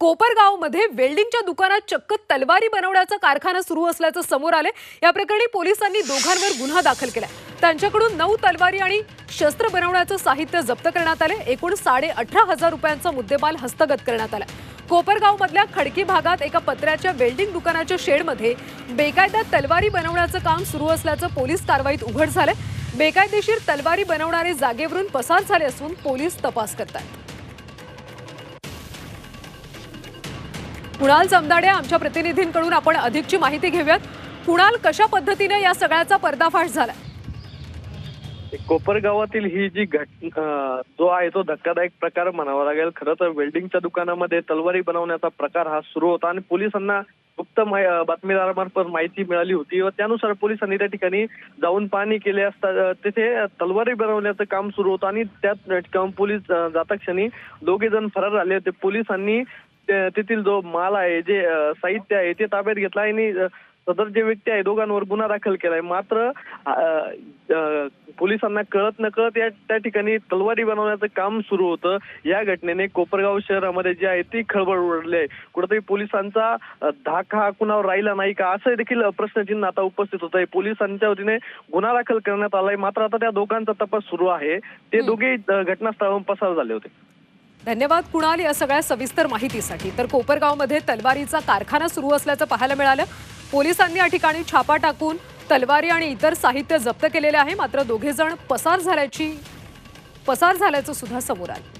कोपरगावमध्ये वेल्डिंगच्या दुकानात चक्क तलवारी बनवण्याचा कारखाना सुरू असल्याचं समोर आले या प्रकरणी पोलिसांनी दोघांवर गुन्हा दाखल केला त्यांच्याकडून नऊ तलवारी आणि शस्त्र बनवण्याचं साहित्य जप्त करण्यात आले एकूण साडे अठरा हजार रुपयांचा मुद्देमाल हस्तगत करण्यात आला कोपरगावमधल्या खडकी भागात एका पत्र्याच्या वेल्डिंग दुकानाच्या शेडमध्ये बेकायदा तलवारी बनवण्याचं काम सुरू असल्याचं पोलीस कारवाईत उघड झालं बेकायदेशीर तलवारी बनवणारे जागेवरून पसार झाले असून पोलीस तपास करतात कुणाल जमदाडे आमच्या प्रतिनिधींकडून आपण अधिकची माहिती घेऊयात. कुणाल कशा पद्धतीने या सगळ्याचा पर्दाफाश झाला? कोपरगावातील ही जी घटना जो आहे तो धक्कादायक प्रकार म्हणावा लागेल. खरं तर वेल्डिंगच्या दुकानामध्ये तलवारी बनवण्याचा प्रकार हा सुरू होता आणि पोलिसांना गुप्त बातमीदारामार्फत माहिती मिळाली होती व त्यानुसार पोलिसांनी त्या ठिकाणी जाऊन पाहणी केली असता तिथे तलवारी बनवण्याचं काम सुरू होतं आणि त्याच ठिकाणी पोलीस जाता क्षणी दोघे जण फरार झाले होते. पोलिसांनी तेथील जो माल आहे जे साहित्य आहे ते ताब्यात घेतला आणि सदर जे व्यक्ती आहे दोघांवर गुन्हा दाखल केलाय. मात्र पोलिसांना कळत नकळत या त्या ठिकाणी तलवारी बनवण्याचं काम सुरू होतं. या घटनेने कोपरगाव शहरामध्ये जी आहे ती खळबळ उडली आहे. कुठेतरी पोलिसांचा धाक हा कुणावर राहिला नाही का? असं देखील प्रश्नचिन्ह आता उपस्थित होत आहे पोलिसांच्या वतीने गुन्हा दाखल करण्यात आलाय. मात्र आता त्या दोघांचा तपास सुरू आहे. ते दोघे घटनास्थळावरून पसार झाले होते. धन्यवाद कुणाल या सगळ्या सविस्तर माहितीसाठी. तर कोपरगावमध्ये तलवारीचा कारखाना सुरू असल्याचं पाहायला मिळालं. पोलिसांनी या ठिकाणी छापा टाकून तलवारी आणि इतर साहित्य जप्त केलेले आहे. मात्र दोघे जण पसार झाल्याची पसार झाल्याचं सुद्धा समोर आलं.